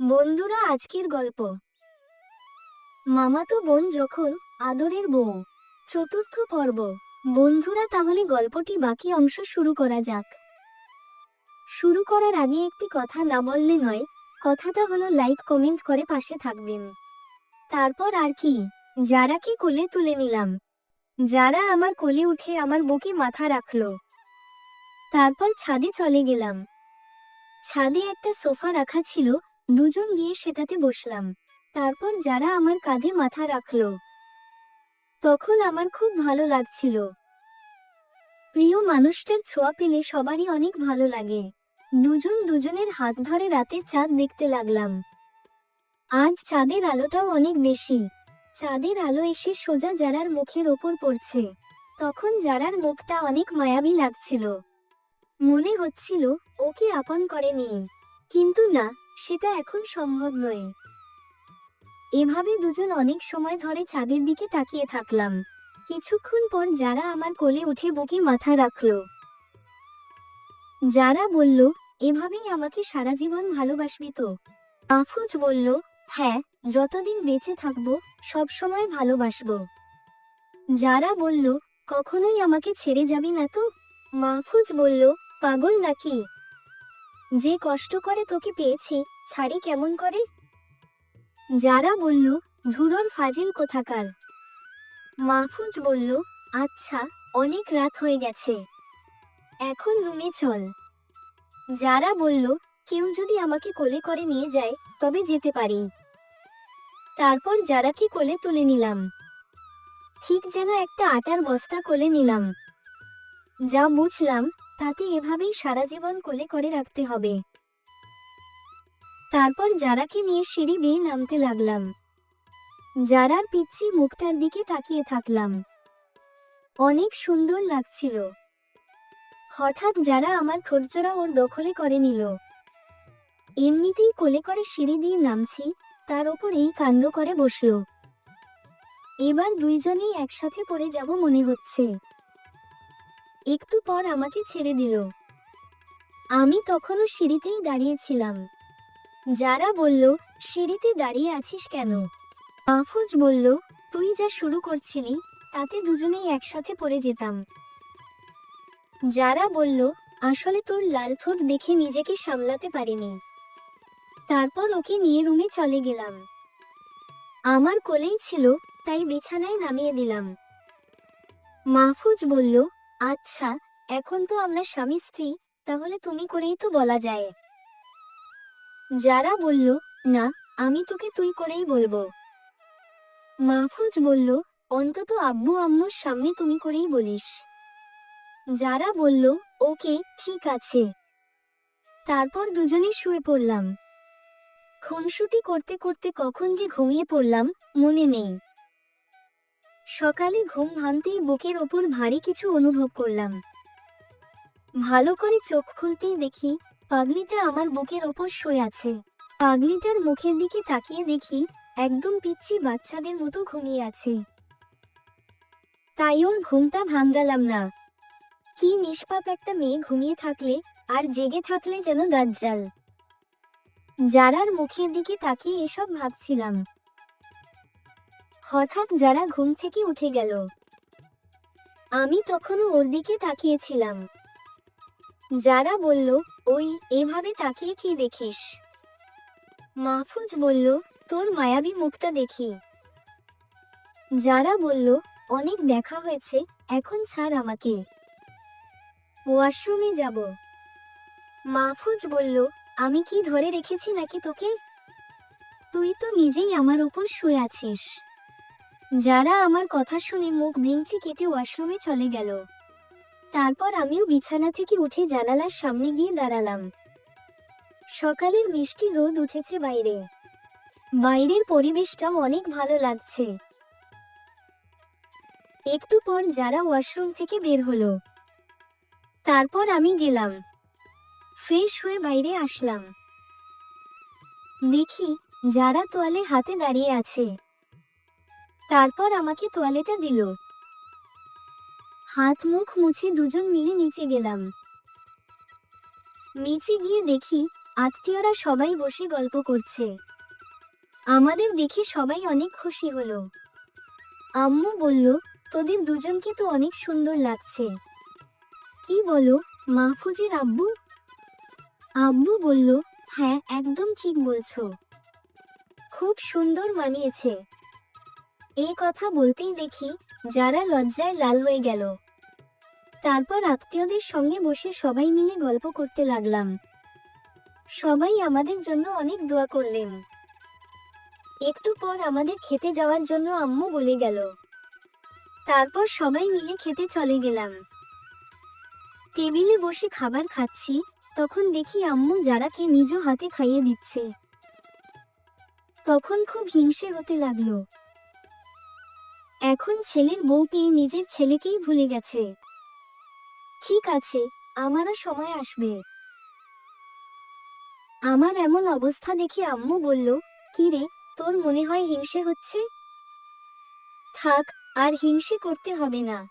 বন্ধুরা, আজকের গল্প। মামাতো বোন যখন আদরের বউ, চতুর্থ পর্ব। বন্ধুরা, তাহলে গল্পটি বাকি অংশ শুরু করা যাক। শুরু করার আগে একটি কথা না বললে নয়, কথাটা হলো লাইক, কমেন্ট করে পাশে থাকবেন। তারপর আর কি যারাকে কোলে তুলে নিলাম, যারা আমার কোলে উঠে আমার বুকে মাথা রাখল। তারপর ছাদে চলে গেলাম। ছাদে একটা সোফা রাখা ছিল দুজন গিয়ে সেটাতে বসলাম। তারপর যারা আমার কাঁধে মাথা রাখল, তখন আমার খুব ভালো লাগছিল। প্রিয় মানুষটার ছোঁয়া পেলে সবারই অনেক ভালো লাগে। দুজন দুজনের হাত ধরে রাতে চাঁদ দেখতে লাগলাম। আজ চাঁদের আলোটাও অনেক বেশি। চাঁদের আলো এসে সোজা যারার মুখের ওপর পড়ছে, তখন যারার মুখটা অনেক মায়াবী লাগছিল। মনে হচ্ছিল, ওকে আপন করে নিই। কিন্তু না সেটা এখন সম্ভব নয়। এভাবে দুজন অনেক সময় ধরে চাঁদের দিকে তাকিয়ে থাকলাম। কিছুক্ষণ পর যারা আমার কোলে উঠে বুকে মাথা রাখল। যারা বলল, এভাবেই আমাকে সারা জীবন ভালোবাসবি তো? আফুজ বলল হ্যাঁ যতদিন বেঁচে থাকব, সব সময় ভালোবাসবো। যারা বলল, কখনোই আমাকে ছেড়ে যাবি না তো? মাহফুজ বলল, পাগল নাকি? যে কষ্ট করে তোকে পেয়েছি, ছাড়ি কেমন করে? যারা বলল ধুরর ফাজিল কোথাকার? মাহফুজ বলল আচ্ছা অনেক রাত হয়ে গেছে। এখন রুমে চল। যারা বলল, কেউ যদি আমাকে কোলে করে নিয়ে যায়, তবে যেতে পারি। তারপর যারাকে কোলে তুলে নিলাম। ঠিক যেন একটা আটার বস্তা কোলে নিলাম। যা বুঝলাম তাতে এভাবেই সারা জীবন কোলে করে রাখতে হবে। তারপর যারাকে নিয়ে সিঁড়ি বেয়ে নামতে লাগলাম। যারার পিচ্ছি মুখটার দিকে তাকিয়ে থাকলাম। অনেক সুন্দর লাগছিল। হঠাৎ যারা আমার খোরচরা ওর দখলে করে নিল। এমনিতেই কোলে করে সিঁড়ি দিয়ে নামছি, তার ওপর এই কাণ্ড করে বসল। এবার দুইজনেই একসাথে পড়ে যাব মনে হচ্ছে। একটু পর আমাকে ছেড়ে দিল। আমি তখনও সিঁড়িতেই দাঁড়িয়েছিলাম। যারা বলল, সিঁড়িতে দাঁড়িয়ে আছিস কেন? মাহফুজ বলল, তুই যা শুরু করছিলি, তাতে দুজনেই একসাথে পড়ে যেতাম। যারা বলল, আসলে তোর লাল ঠোঁট দেখে নিজেকে সামলাতে পারিনি। তারপর ওকে নিয়ে রুমে চলে গেলাম। আমার কোলেই ছিল, তাই বিছানায় নামিয়ে দিলাম। মাহফুজ বলল আচ্ছা এখন তো আমরা স্বামী স্ত্রী, তাহলে তুমি করেই তো বলা যায়। যারা বলল, না, আমি তোকে তুই করেই বলব। মাহফুজ বলল, অন্তত আব্বু আম্মুর সামনে তুমি করেই বলিস। যারা বলল, ওকে, ঠিক আছে। তারপর দুজনে শুয়ে পড়লাম। খুনসুটি করতে করতে কখন যে ঘুমিয়ে পড়লাম, মনে নেই। সকালে ঘুম ভাঙতেই বুকের ওপর ভারী কিছু অনুভব করলাম। ভালো করে চোখ খুলতেই দেখি, পাগলিটা আমার বুকের ওপর শুয়ে আছে। পাগলিটার মুখের দিকে তাকিয়ে দেখি, একদম পিচ্ছি বাচ্চাদের মতো ঘুমিয়ে আছে। তাই ওর ঘুমটা ভাঙ্গালাম না। কি নিষ্পাপ একটা মেয়ে ঘুমিয়ে থাকলে, আর জেগে থাকলে যেন দাজ্জাল যারার মুখের দিকে তাকিয়ে এসব ভাবছিলাম। হঠাৎ যারা ঘুম থেকে উঠে গেল। আমি তখনও ওর দিকে তাকিয়েছিলাম। যারা বলল, ওই, এভাবে তাকিয়ে কি দেখিস? মাহফুজ বলল, তোর মায়াবী মুখটা দেখি। যারা বলল, অনেক দেখা হয়েছে, এখন ছাড় আমাকে। ওয়াশরুমে যাব। মাহফুজ বলল, আমি কি ধরে রেখেছি নাকি তোকে? তুই তো নিজেই আমার উপর শুয়ে আছিস। যারা আমার কথা শুনে মুখ ভেঙচি কেটে ওয়াশরুমে চলে গেল। তারপর আমিও বিছানা থেকে উঠে জানালার সামনে গিয়ে দাঁড়ালাম। সকালের মিষ্টি রোদ উঠেছে বাইরে। বাইরের পরিবেশটাও অনেক ভালো লাগছে। একটু পর যারা ওয়াশরুম থেকে বের হলো। তারপর আমি গেলাম। ফ্রেশ হয়ে বাইরে আসলাম। দেখি যারা তোয়ালে হাতে দাঁড়িয়ে আছে। তারপর আমাকে তোয়ালেটা দিল। হাত মুখ মুছে দুজন মিলে নিচে গেলাম। নিচে গিয়ে দেখি আত্মীয়রা সবাই বসে গল্প করছে। আমাদের দেখে সবাই অনেক খুশি হলো। আম্মু বলল, তোদের দুজনকে তো অনেক সুন্দর লাগছে। কি বলো, মাহফুজের আব্বু? আব্বু বলল হ্যাঁ একদম ঠিক বলছো। খুব সুন্দর মানিয়েছে। এই কথা বলতেই দেখি যারা লজ্জায় লাল হয়ে গেল। তারপর আত্মীয়দের সঙ্গে বসে সবাই মিলে গল্প করতে লাগলাম। সবাই আমাদের জন্য অনেক দোয়া করলেন। একটু পর আমাদের খেতে যাওয়ার জন্য আম্মু বলে গেল। তারপর সবাই মিলে খেতে চলে গেলাম। টেবিলে বসে খাবার খাচ্ছি, তখন দেখি আম্মু যারাকে নিজ হাতে খাইয়ে দিচ্ছে। তখন খুব হিংসে হতে লাগল। এখন ছেলের বউ পেয়ে নিজের ছেলেকেই ভুলে গেছে। ঠিক আছে, আমারও সময় আসবে। আমার এমন অবস্থা দেখে আম্মু বলল, কি রে, তোর মনে হয় হিংসে হচ্ছে? থাক, আর হিংসে করতে হবে না।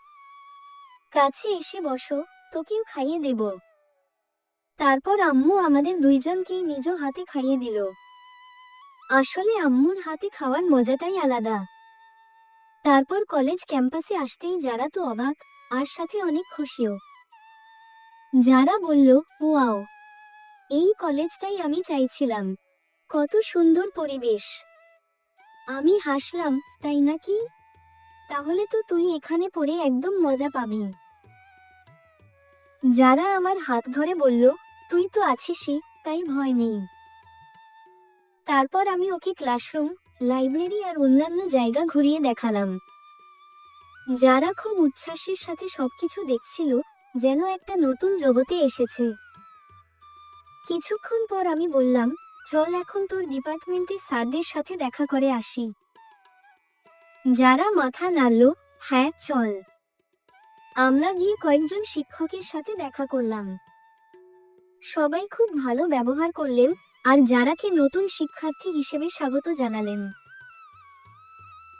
কাছে এসে বসো, তোকেও খাইয়ে দেব। তারপর আম্মু আমাদের দুইজনকেই নিজ হাতে খাইয়ে দিল। আসলে আম্মুর হাতে খাওয়ার মজাটাই আলাদা। তারপর কলেজ ক্যাম্পাসে আসতেই যারা তো অবাক, আর সাথে অনেক খুশিও। যারা বলল, ওয়াও, এই কলেজটাই আমি চাইছিলাম। কত সুন্দর পরিবেশ। আমি হাসলাম, তাই নাকি? তাহলে তো তুই এখানে পড়ে একদম মজা পাবি। যারা আমার হাত ধরে বলল, তুই তো আছিসই, তাই ভয় নেই। তারপর আমি ওকে ক্লাসরুম লাইব্রেরি আর অন্যান্য জায়গা ঘুরিয়ে দেখালাম। যারা খুব উচ্ছ্বাসের সাথে সবকিছু দেখছিল, যেন একটা নতুন জগতে এসেছে। কিছুক্ষণ পর আমি বললাম, চল এখন তোর ডিপার্টমেন্টের স্যারদের সাথে দেখা করে আসি। যারা মাথা নাড়ল হ্যাঁ চল। আমরা গিয়ে কয়েকজন শিক্ষকের সাথে দেখা করলাম। সবাই খুব ভালো ব্যবহার করলেন আর যারাকে নতুন শিক্ষার্থী হিসেবে স্বাগত জানালেন।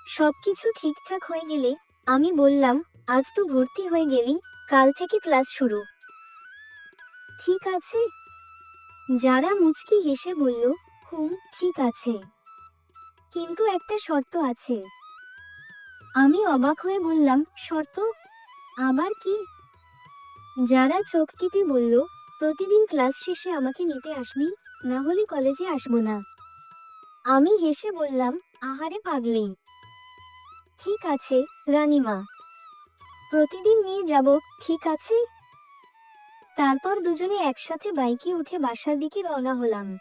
সবকিছু ঠিকঠাক হয়ে গেলে, আমি বললাম, আজ তো ভর্তি হয়ে গেলি, কাল থেকে ক্লাস শুরু। ঠিক আছে। যারা মুচকি হেসে বলল, হুম, ঠিক আছে। কিন্তু একটা শর্ত আছে। আমি অবাক হয়ে বললাম, শর্ত? আবার কি? যারা চোখ টিপে বলল প্রতিদিন ক্লাস শেষে আমাকে নিতে আসবি? না হলে কলেজে আসব না। আমি হেসে বললাম, আহারে পাগলি। ঠিক আছে, রানীমা। প্রতিদিন নিয়ে যাব, ঠিক আছে? তারপর দুজনে একসাথে বাইকে উঠে বাসার দিকে রওনা হলাম।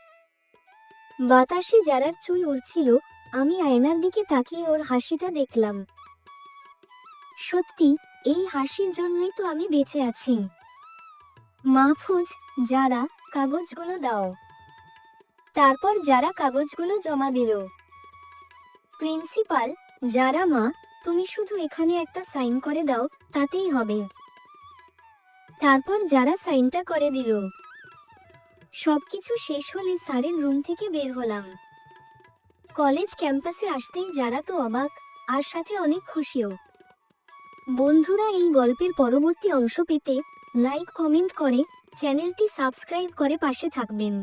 বাতাসে যারার চুল উড়ছিল, আমি আয়নার দিকে তাকিয়ে ওর হাসিটা দেখলাম। সত্যি, এই হাসির জন্যই তো আমি বেঁচে আছি। মাহফুজ যারা কাগজগুলো দাও। তারপর যারা কাগজগুলো জমা দিল। প্রিন্সিপাল, যারা মা, তুমি শুধু এখানে একটা সাইন করে দাও, তাতেই হবে। তারপর যারা সাইনটা করে দিল। সবকিছু শেষ হলে স্যারের রুম থেকে বের হলাম। কলেজ ক্যাম্পাসে আসতেই যারা তো অবাক, আর সাথে অনেক খুশিও। বন্ধুরা এই গল্পের পরবর্তী অংশ পেতে লাইক কমেন্ট করে চ্যানেলটি সাবস্ক্রাইব করে পাশে থাকবেন।